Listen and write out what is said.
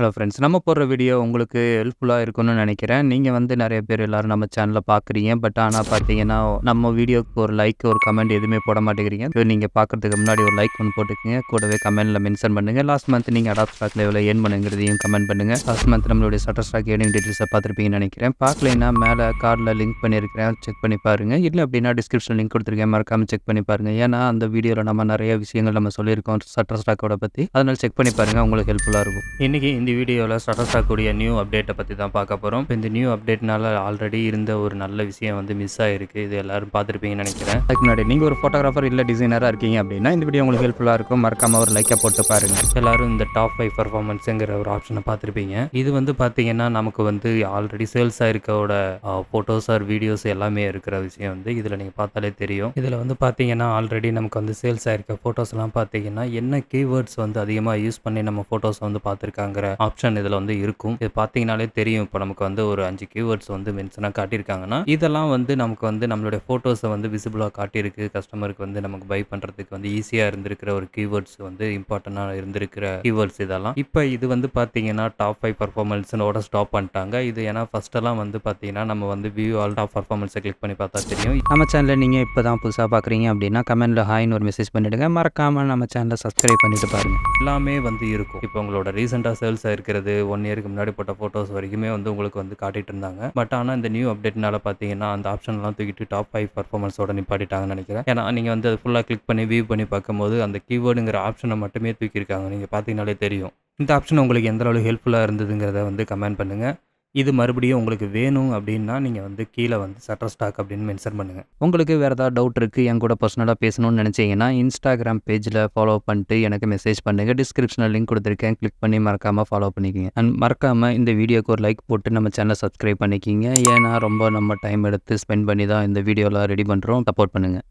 Hello friends நம்ம போடுற video உங்களுக்கு ஹெல்ப்ஃபுல்லாக இருக்கும்னு நினைக்கிறேன். நீங்கள் வந்து நிறைய பேர் எல்லாரும் நம்ம சேனலில் பார்க்குறீங்க பட் ஆனால் பார்த்தீங்கன்னா நம்ம வீடியோக்கு ஒரு லைக் ஒரு கமெண்ட் எதுவுமே போட மாட்டேங்கிறீங்க. நீங்கள் பார்க்குறதுக்கு முன்னாடி ஒரு லைக் ஒன்று போட்டுக்கோங்க. கூடவே கமெண்ட்டில் மென்ஷன் பண்ணுங்கள் லாஸ்ட் மந்த் நீங்கள் அடாப்ட் ஸ்டாக்கில் எவ்வளோ ஏன் பண்ணுங்கிறதையும் கமெண்ட் பண்ணுங்கள் லாஸ்ட் மந்த் நம்மளுடைய சட்டர் ஸ்டாக் ஏர்னிங் டீட்டெயில்ஸை பார்த்துருப்பீங்கன்னு நினைக்கிறேன். பார்க்கலைன்னா மேலே கார்டில் லிங்க் பண்ணியிருக்கிறேன். செக் பண்ணி பாருங்கள் இல்லை அப்படின்னா டிஸ்கிரிப்ஷன் லிங்க் கொடுத்துருக்கேன். மறக்காமல் செக் பண்ணி பாருங்கள் ஏன்னா அந்த வீடியோவில் நம்ம நிறைய விஷயங்கள் நம்ம சொல்லியிருக்கோம் சட்டர் ஸ்டாக்கோட பற்றி அதனால் செக் பண்ணி பாருங்கள் உங்களுக்கு ஹெல்ப்ஃபுல்லாக இருக்கும். இன்றைக்கி இந்த வீடியோவில் ஸ்டார்ட் ஆகக்கூடிய நியூ அப்டேட்டை பற்றி தான் பார்க்க போகிறோம் இப்போ இந்த நியூ அப்டேட்னால ஆல்ரெடி இருந்த ஒரு நல்ல விஷயம் வந்து மிஸ் ஆகிருக்கு இது எல்லாரும் பார்த்துருப்பீங்கன்னு நினைக்கிறேன். அதுக்கு முன்னாடி நீங்கள் ஒரு ஃபோட்டோகிராஃபர் இல்லை டிசைனராக இருக்கீங்க அப்படின்னா இந்த வீடியோ உங்களுக்கு ஹெல்ப்ஃபுல்லாக இருக்கும். மறக்காமல் ஒரு லைக்கை போட்டு பாருங்கள் எல்லாரும் இந்த டாப் ஃபைவ் பர்ஃபார்மன்ஸுங்கிற ஒரு ஆப்ஷனை பார்த்துருப்பீங்க. இது வந்து பார்த்தீங்கன்னா நமக்கு வந்து ஆல்ரெடி சேல்ஸ் ஆயிருக்கோட ஃபோட்டோஸ் ஆர் வீடியோஸ் எல்லாமே இருக்கிற விஷயம் வந்து இதில் நீங்கள் பார்த்தாலே தெரியும். இதில் வந்து பார்த்தீங்கன்னா ஆல்ரெடி நமக்கு வந்து சேல்ஸ் ஆயிருக்க ஃபோட்டோஸ்லாம் பார்த்தீங்கன்னா என்ன கீவேர்ட்ஸ் வந்து அதிகமாக யூஸ் பண்ணி நம்ம ஃபோட்டோஸ் வந்து பார்த்துருக்காங்கிற ஆப்ஷன் இதில் வந்து இருக்கும். இது பார்த்தீங்கனாலே தெரியும். இப்போ நமக்கு வந்து ஒரு அஞ்சு கீவேர்ட்ஸ் வந்து மென்ஷனாக காட்டியிருக்காங்கன்னா இதெல்லாம் வந்து நமக்கு வந்து நம்மளுடைய ஃபோட்டோஸை வந்து விசிபிளாக காட்டியிருக்கு. கஸ்டமருக்கு வந்து நமக்கு பை பண்ணுறதுக்கு வந்து ஈஸியாக இருந்திருக்கிற ஒரு கீவேர்ட்ஸ் வந்து இம்பார்ட்டண்ட்டாக இருந்திருக்கிற கீவேர்ட்ஸ் இதெல்லாம். இப்போ இது வந்து பார்த்தீங்கன்னா டாப் ஃபைவ் பர்ஃபார்மன்ஸ்னோட ஸ்டாப் பண்ணிட்டாங்க. இது ஏன்னா ஃபஸ்ட்டெல்லாம் வந்து பார்த்தீங்கன்னா நம்ம வந்து வியூ ஆல் டாப் பர்ஃபார்மன்ஸை கிளிக் பண்ணி பார்த்தா தெரியும். நம்ம சேனலில் நீங்கள் இப்போ தான் புதுசாக பார்க்குறீங்க அப்படின்னா கமெண்ட்டில் ஹாய்னு ஒரு மெசேஜ் பண்ணிவிடுங்க மறக்காமல் நம்ம சேனலை சப்ஸ்கிரைப் பண்ணிட்டு பாருங்கள் எல்லாமே வந்து இருக்கும். இப்போ உங்களோட ரீசெண்டாக சேல்ஸ் ஆயிருக்கிறது ஒன் இயருக்கு முன்னாடி போட்ட ஃபோட்டோஸ் வரைக்குமே வந்து உங்களுக்கு வந்து காட்டிட்டு இருந்தாங்க. பட் ஆனால் இந்த நியூ அப்டேட்னால பார்த்தீங்கன்னா அந்த ஆப்ஷன்லாம் தூக்கிட்டு டாப் ஃபைவ் பர்ஃபார்மன்ஸோட நிப்பாட்டிட்டாங்கன்னு நினைக்கிறேன். ஏன்னா நீங்கள் வந்து அது ஃபுல்லாக கிளிக் பண்ணி வியூ பண்ணி பார்க்கும்போது அந்த கீவேர்டுங்கிற ஆப்ஷனை மட்டுமே தூக்கியிருக்காங்க. நீங்கள் பார்த்தீங்கனாலே தெரியும். இந்த ஆப்ஷன் உங்களுக்கு எந்த அளவுக்கு ஹெல்ப்ஃபுல்லாக இருந்ததுங்கிறத வந்து கமெண்ட் பண்ணுங்கள் இது மறுபடியும் உங்களுக்கு வேணும் அப்படின்னா நீங்கள் வந்து கீழே வந்து சட்டர் ஸ்டாக் அப்படின்னு மென்ஷன் பண்ணுங்கள் உங்களுக்கு வேறு ஏதாவது டவுட் இருக்குது என் கூட பர்சனலாக பேசணும்னு நினச்சிங்கன்னா இன்ஸ்டாகிராம் பேஜில் ஃபாலோ பண்ணிட்டு எனக்கு மெசேஜ் பண்ணுங்கள் டிஸ்கிரிப்ஷனில் லிங்க் கொடுத்துருக்கேன். கிளிக் பண்ணி மறக்காமல் ஃபாலோ பண்ணிக்கிங்க. அண்ட் மறக்காமல் இந்த வீடியோக்கு ஒரு லைக் போட்டு நம்ம சேனல் சப்ஸ்கிரைப் பண்ணிக்கிங்க. ஏன்னா ரொம்ப நம்ம டைம் எடுத்து ஸ்பெண்ட் பண்ணி தான் இந்த வீடியோலாம் ரெடி பண்ணுறோம் சப்போர்ட் பண்ணுங்கள்